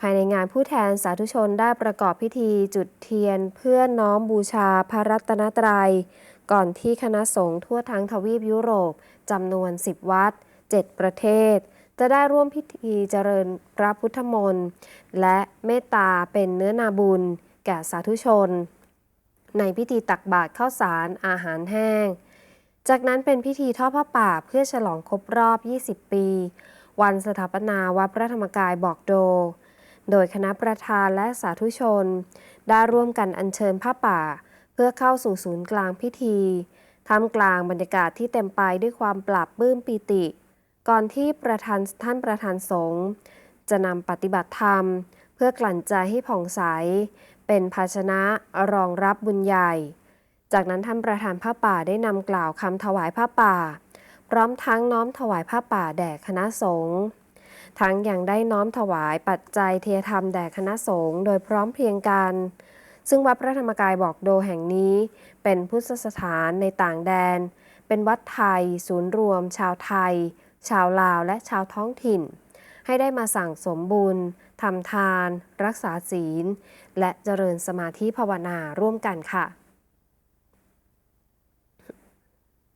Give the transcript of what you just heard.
ภายในงานผู้แทนสาธุชนได้ประกอบพิธีจุดเทียนเพื่อน้อมบูชาพระรัตนตรัย ก่อนที่คณะสงฆ์ทั่วทั้งทวีปยุโรปจำนวน 10 วัด 7 ประเทศ จะได้ร่วมพิธีเจริญพระพุทธมนต์และเมตตาเป็นเนื้อนาบุญ แก่สาธุชน ในพิธีตักบาตรข้าวสารอาหารแห้ง จากนั้นเป็นพิธีทอดผ้าป่าเพื่อฉลองครบรอบ 20 ปี วันสถาปนาวัดพระธรรมกายบอกโด โดยคณะประธานและสาธุชน ได้ร่วมกันอัญเชิญผ้าป่า เพื่อเข้าสู่ศูนย์กลางพิธีท่ามกลางบรรยากาศที่เต็มไปด้วยความปราบปลื้มปีติ ก่อนที่ประธานท่านประธานสงฆ์จะนำปฏิบัติธรรม เพื่อกลั่นใจให้ผ่องใส เป็นภาชนะรองรับบุญใหญ่ จากนั้นท่านประธานผ้าป่าได้นำกล่าวคำถวายผ้าป่า พร้อมทั้งน้อมถวายผ้าป่าแด่คณะสงฆ์ ทั้งยังได้น้อมถวายปัจจัยเทียธรรมแด่คณะสงฆ์โดยพร้อมเพรียงกัน ซึ่งวัดพระธรรมกายบอกโดแห่งนี้ เป็นพุทธสถานในต่างแดน เป็นวัดไทย ศูนย์รวม ชาวไทย ชาวลาวและชาวท้องถิ่น ให้ได้มาสั่งสมบุญทำทาน รักษาศีล และเจริญสมาธิภาวนาร่วมกันค่ะ